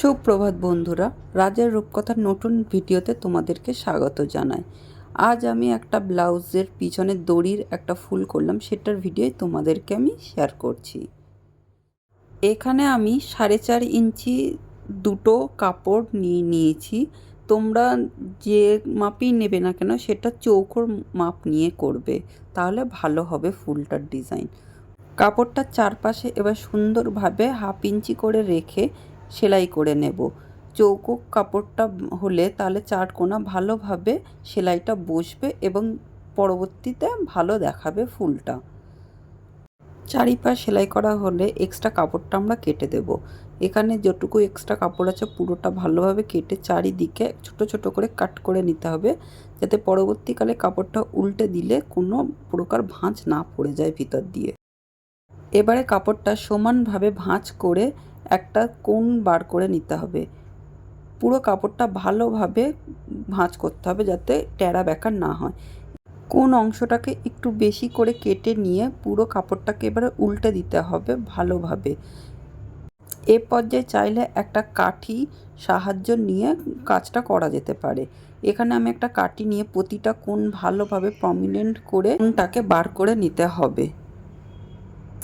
সুপ্রভাত বন্ধুরা, রাজার রূপকথার নতুন ভিডিওতে তোমাদেরকে স্বাগত জানাই। আজ আমি একটা ব্লাউজের পিছনে দড়ির একটা ফুল করলাম, সেটার ভিডিও তোমাদেরকে আমি শেয়ার করছি। এখানে আমি সাড়ে চার ইঞ্চি দুটো কাপড় নিয়ে নিয়েছি। তোমরা যে মাপই নেবে না কেন, সেটা চৌকোর মাপ নিয়ে করবে, তাহলে ভালো হবে ফুলটার ডিজাইন। কাপড়টার চারপাশে এবার সুন্দরভাবে হাফ ইঞ্চি করে রেখে সেলাই করে নেব। চৌকো কাপড়টা হলে তাহলে চার কোনা ভালোভাবে সেলাইটা বসবে এবং পরবর্তীতে ভালো দেখাবে ফুলটা। চারিপাশ সেলাই করা হলে এক্সট্রা কাপড়টা আমরা কেটে দেব। এখানে যেটুকু এক্সট্রা কাপড় আছে পুরোটা ভালোভাবে কেটে চারিদিকে ছোট ছোট করে কাট করে নিতে হবে। যাতে পরবর্তীকালে কাপড়টা উল্টে দিলে কোনো প্রকার ভাঁজ না পড়ে যায় ভিতর দিয়ে। এবারে কাপড়টা সমানভাবে ভাঁজ করে একটা কোণ বার করে নিতে হবে। পুরো কাপড়টা ভালোভাবে ভাঁজ করতে হবে যাতে টেরা বেঁকা না হয়। কোন অংশটাকে একটু বেশি করে কেটে নিয়ে পুরো কাপড়টাকে এবারে উল্টে দিতে হবে ভালোভাবে। এ পর্যায়ে চাইলে একটা কাঠি সাহায্য নিয়ে কাজটা করা যেতে পারে। এখানে আমি একটা কাঠি নিয়ে প্রতিটা কোণ ভালোভাবে প্রমিনেন্ট করে কোনটাকে বার করে নিতে হবে।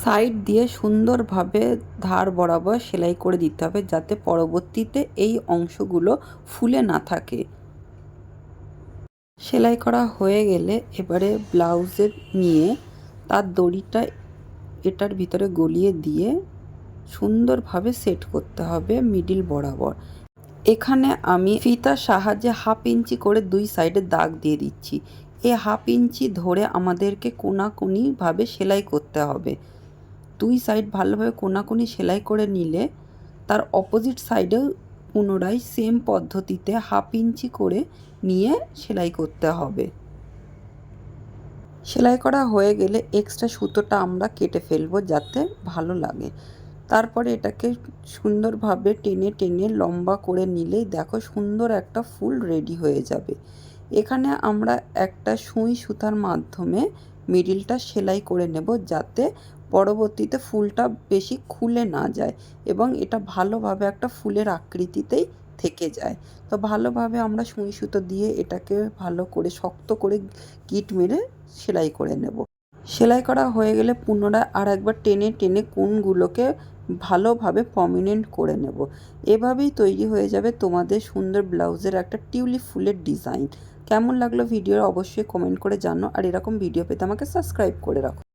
সাইড দিয়ে সুন্দরভাবে ধার বরাবর সেলাই করে দিতে হবে যাতে পরবর্তীতে এই অংশগুলো ফুলে না থাকে। সেলাই করা হয়ে গেলে এবারে ব্লাউজের নিয়ে তার দড়িটা এটার ভিতরে গলিয়ে দিয়ে সুন্দরভাবে সেট করতে হবে মিডিল বরাবর। এখানে আমি ফিতার সাহায্যে হাফ ইঞ্চি করে দুই সাইডে দাগ দিয়ে দিচ্ছি। এ হাফ ইঞ্চি ধরে আমাদেরকে কোনাকুনিভাবে সেলাই করতে হবে। দুই সাইড ভালোভাবে কোনাকুনি সেলাই করে নিলে তার অপোজিট সাইডেও পুনরায় সেম পদ্ধতিতে হাফ ইঞ্চি করে নিয়ে সেলাই করতে হবে। সেলাই করা হয়ে গেলে এক্সট্রা সুতোটা আমরা কেটে ফেলব যাতে ভালো লাগে। তারপরে এটাকে সুন্দরভাবে টেনে টেনে লম্বা করে নিলেই দেখো সুন্দর একটা ফুল রেডি হয়ে যাবে। এখানে আমরা একটা সুই সুতার মাধ্যমে মিডিলটা সেলাই করে নেব যাতে পরবর্তীতে ফুলটা বেশি খুলে না যায় এবং এটা ভালোভাবে একটা ফুলের আকৃতিতেই থেকে যায়। তো ভালোভাবে আমরা সুঁই সুতো দিয়ে এটাকে ভালো করে শক্ত করে কিট মেরে সেলাই করে নেব। সেলাই করা হয়ে গেলে পুনরায় আর একবার টেনে টেনে কোনগুলোকে ভালোভাবে প্রমিনেন্ট করে নেব। এভাবেই তৈরি হয়ে যাবে তোমাদের সুন্দর ব্লাউজের একটা টিউলিপ ফুলের ডিজাইন। কেমন লাগল ভিডিও অবশ্যই কমেন্ট করে জানো আর এরকম ভিডিও পেতে আমাকে সাবস্ক্রাইব করে রাখো।